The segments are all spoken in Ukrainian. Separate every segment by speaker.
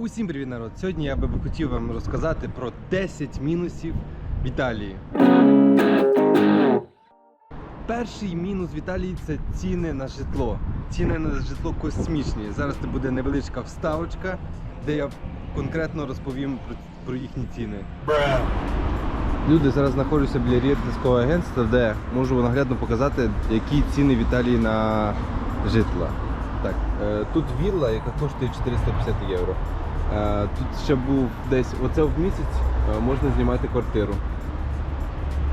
Speaker 1: Усім привіт, народ! Сьогодні я би хотів вам розказати про 10 мінусів в Італії. Перший мінус в Італії це ціни на житло. Ціни на житло космічні. Зараз це буде невеличка вставочка, де я конкретно розповім про, про їхні ціни. Люди зараз знаходжуся біля ріелторського агентства, де можу наглядно показати, які ціни в Італії на житла. Так, е, тут вілла, яка коштує 450 євро. Е, Тут ще був десь, оце в місяць е, можна знімати квартиру.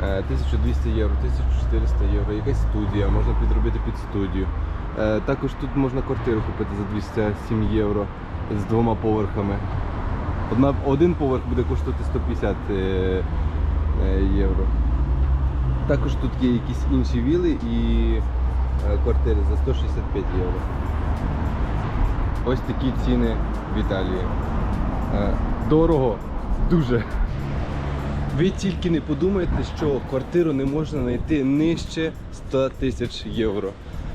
Speaker 1: Е, 1200 євро, 1400 євро, якась студія, можна підробити під студію. Також тут можна квартиру купити за 207 євро з двома поверхами. Одна, один поверх буде коштувати 150 е, е, євро. Також тут є якісь інші віли і квартири за 165 євро. Ось такі ціни в Італії. Е, Дорого, дуже. Ви тільки не подумайте, що квартиру не можна знайти нижче 100 тисяч євро.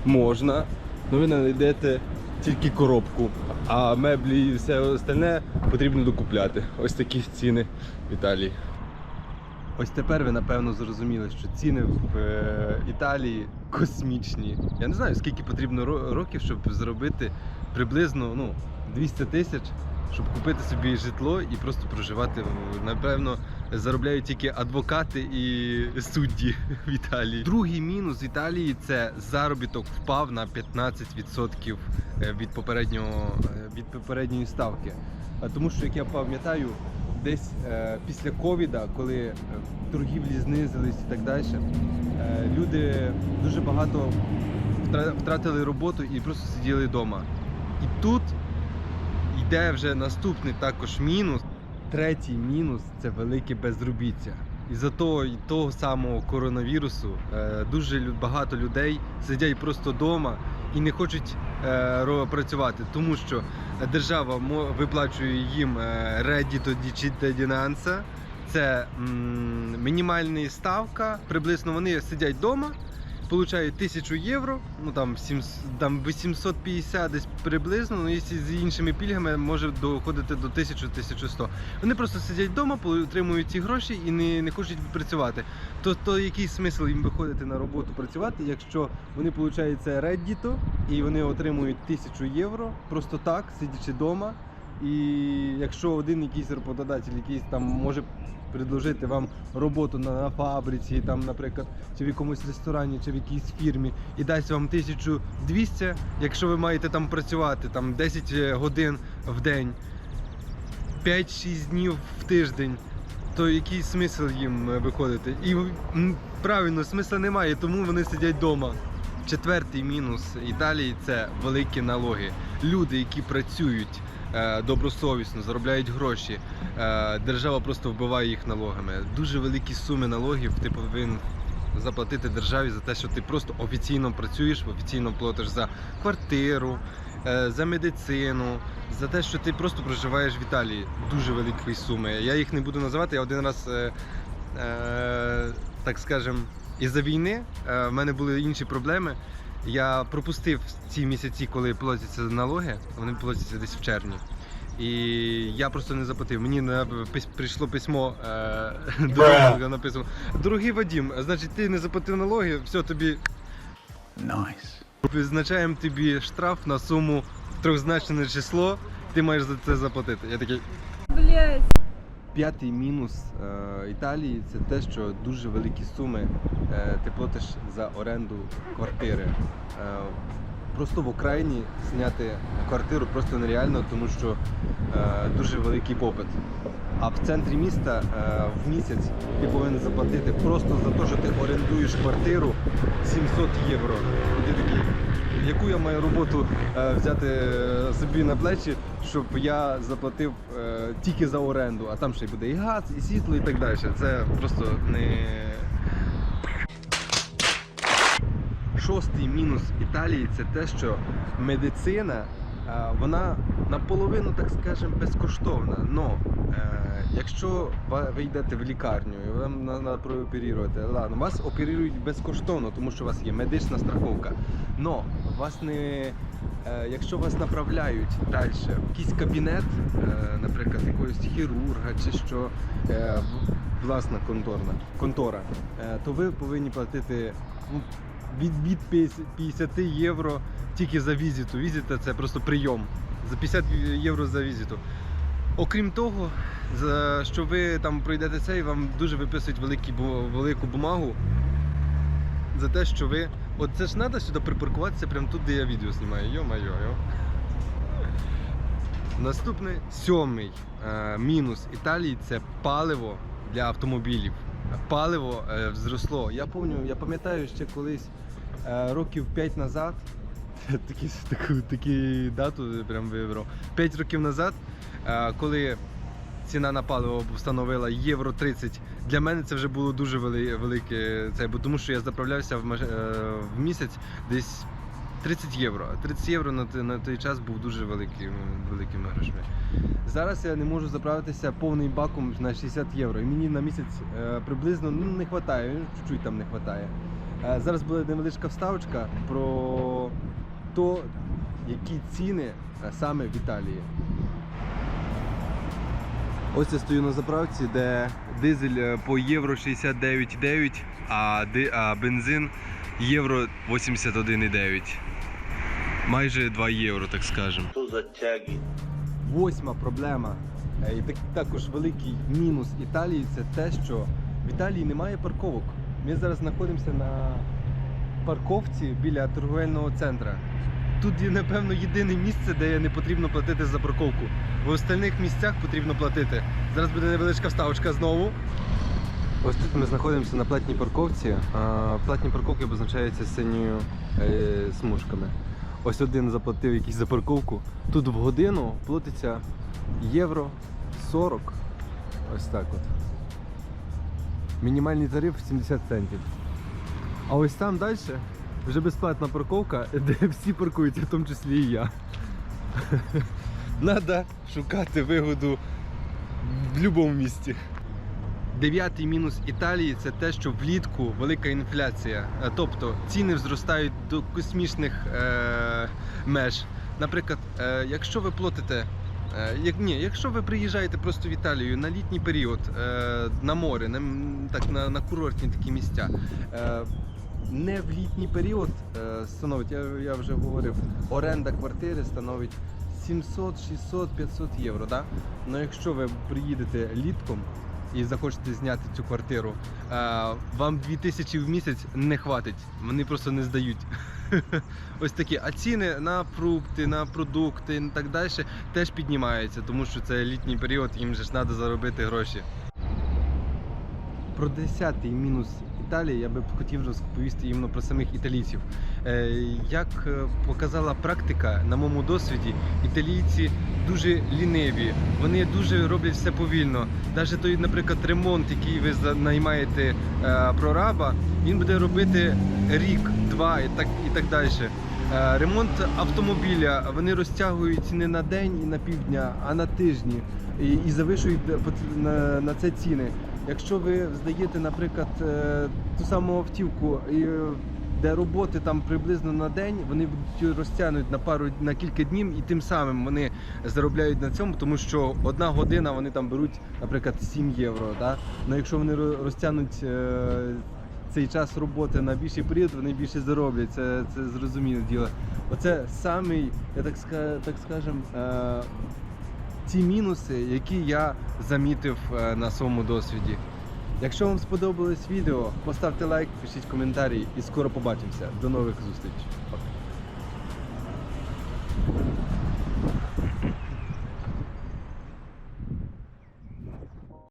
Speaker 1: Можна, але ви знайдете тільки коробку, а меблі і все остальне потрібно докупляти. Ось такі ціни в Італії. Ось тепер ви напевно зрозуміли, що ціни в е, Італії космічні. Я не знаю, скільки потрібно років, щоб зробити приблизно ну, 200 тисяч, щоб купити собі житло і просто проживати. Напевно, заробляють тільки адвокати і судді в Італії. Другий мінус Італії це заробіток впав на 15% від попереднього е, від попередньої ставки. Тому що, як я пам'ятаю, десь е, після ковіда, коли е, торгівлі знизились і так далі, е, люди дуже багато втратили роботу і просто сиділи вдома. І тут йде вже наступний також мінус. Третій мінус це велике безробіття. І за того, і того самого коронавірусу дуже багато людей сидять просто вдома і не хочуть працювати, тому що держава виплачує їм редіто reddito di. Це мінімальна ставка. Приблизно вони сидять вдома, получають 1000 євро, ну там, 7, там 850 десь приблизно, ну якщо з іншими пільгами може доходити до 1000-1100. Вони просто сидять вдома, отримують ці гроші і не, не хочуть працювати. То, то який смисл їм виходити на роботу працювати, якщо вони получають це реддіто і вони отримують 1000 євро просто так, сидячи вдома. І якщо один якийсь роботодатель, якийсь там може предложити вам роботу на, на фабриці, там, наприклад, чи в якомусь ресторані, чи в якійсь фірмі, і дасть вам 1200, якщо ви маєте там працювати там 10 годин в день, 5-6 днів в тиждень, то який смисл їм е, виходити? І правильно, смисла немає, тому вони сидять вдома. Четвертий мінус Італії це великі налоги. Люди, які працюють е, добросовісно, заробляють гроші, е, держава просто вбиває їх налогами. Дуже великі суми налогів ти повинен заплатити державі за те, що ти просто офіційно працюєш, офіційно платиш за квартиру, е, за медицину, за те, що ти просто проживаєш в Італії. Дуже великі суми. Я їх не буду називати. Я один раз, е, е, так скажем, із-за війни е, в мене були інші проблеми. Я пропустив ці місяці, коли платяться налоги, вони платяться десь в червні. І я просто не заплатив. Мені на пис- прийшло письмо е, до друга написано: Дорогий Вадім, значить, ти не заплатив налоги, все тобі
Speaker 2: Nice.
Speaker 1: Визначаємо тобі штраф на суму трьохзначне число, ти маєш за це заплатити. Я такий.
Speaker 3: Блять.
Speaker 1: П'ятий мінус е, Італії це те, що дуже великі суми е, ти платиш за оренду квартири. Е, просто в Україні зняти квартиру просто нереально, тому що е, дуже великий попит. А в центрі міста е, в місяць ти повинен заплатити просто за те, що ти орендуєш квартиру 700 євро. І ти такий, яку я маю роботу е, взяти е, собі на плечі, щоб я заплатив е, тільки за оренду, а там ще й буде і газ, і світло, і так далі. Це просто не. Шостий мінус Італії це те, що медицина вона наполовину, так скажемо, безкоштовна. Но якщо ви йдете в лікарню і вам треба прооперувати, ладно, вас оперують безкоштовно, тому що у вас є медична страховка. Но вас не Е, Якщо вас направляють далі в якийсь кабінет, е, наприклад, якогось хірурга чи що, е, власна конторна, контора, то ви повинні платити ну, від, від 50 50 євро тільки за візиту. Візита це просто прийом. За 50 євро за візиту. Окрім того, що ви там пройдете це і вам дуже виписують великі, велику бумагу за те, що ви. От це ж треба сюди припаркуватися прямо тут, де я відео знімаю. Йо-майо, йо. Наступний сьомий е, мінус Італії це паливо для автомобілів. Паливо е, зросло. Я пам'ятаю, я пам'ятаю ще колись е, років 5 назад. Таку, таку дату прям вибрав. 5 років назад, коли ціна на паливо встановила євро 30, для мене це вже було дуже велике. Це, бо тому що я заправлявся в, е, місяць десь 30 євро. А 30 євро на, той- час був дуже великим, великими грошми. Зараз я не можу заправитися повним баком на 60 євро. І мені на місяць е, приблизно ну, не вистачає, ну, чуть-чуть там не вистачає. Е, зараз буде невеличка вставочка про то, які ціни е, саме в Італії. Ось я стою на заправці, де дизель е, по євро 69,9, а, а бензин євро 81,9. Майже 2 євро, так скажемо. Восьма проблема, е, і так, також великий мінус Італії це те, що в Італії немає парковок. Ми зараз знаходимося на парковці біля торговельного центру. Тут є, напевно, єдине місце, де не потрібно платити за парковку. В остальних місцях потрібно платити. Зараз буде невеличка вставочка знову. Ось тут ми знаходимося на платній парковці. Платні парковки обозначаються синьою е, смужками. Ось один заплатив якийсь за парковку. Тут в годину платиться євро 40. Ось так от. Мінімальний тариф 70 центів. А ось там далі вже безплатна парковка, де всі паркуються, в тому числі і я. Надо шукати вигоду в будь-якому місці. Дев'ятий мінус Італії це те, що влітку велика інфляція. Е, Тобто ціни зростають до космічних е, меж. Наприклад, е, якщо ви платите, е, як, ні, якщо ви приїжджаєте просто в Італію на літній період, е, на море, на, так, на, на курортні такі місця. Е, не в літній період е, становить, я, я вже говорив, оренда квартири становить 700, 600, 500 євро. Да? Ну якщо ви приїдете літком і захочете зняти цю квартиру, е, вам 2000 в місяць не хватить, вони просто не здають. Ось такі. А ціни на фрукти, на продукти і так далі теж піднімаються, тому що це літній період, їм же ж треба заробити гроші. Про 10-й мінус Італії я би хотів розповісти іменно про самих італійців. Е, Як е, показала практика, на моєму досвіді, італійці дуже ліниві, вони дуже роблять все повільно. Навіть той, наприклад, ремонт, який ви наймаєте е, прораба, він буде робити рік, два і так, і так далі. Ремонт автомобіля вони розтягують не на день і на півдня, а на тижні і, завишують на це ціни. Якщо ви здаєте, наприклад, е, ту саму автівку, е, де роботи там приблизно на день, вони будуть розтягнуть на пару на кілька днів, і тим самим вони заробляють на цьому, тому що одна година вони там беруть, наприклад, 7 євро. Да? Ну якщо вони розтягнуть е, цей час роботи на більший період, вони більше зароблять. Це, це зрозуміле діло. Оце самий, я так так скажем, ті мінуси, які я замітив е, на своєму досвіді. Якщо вам сподобалось відео, поставте лайк, пишіть коментарі і скоро побачимося. До нових зустрічей.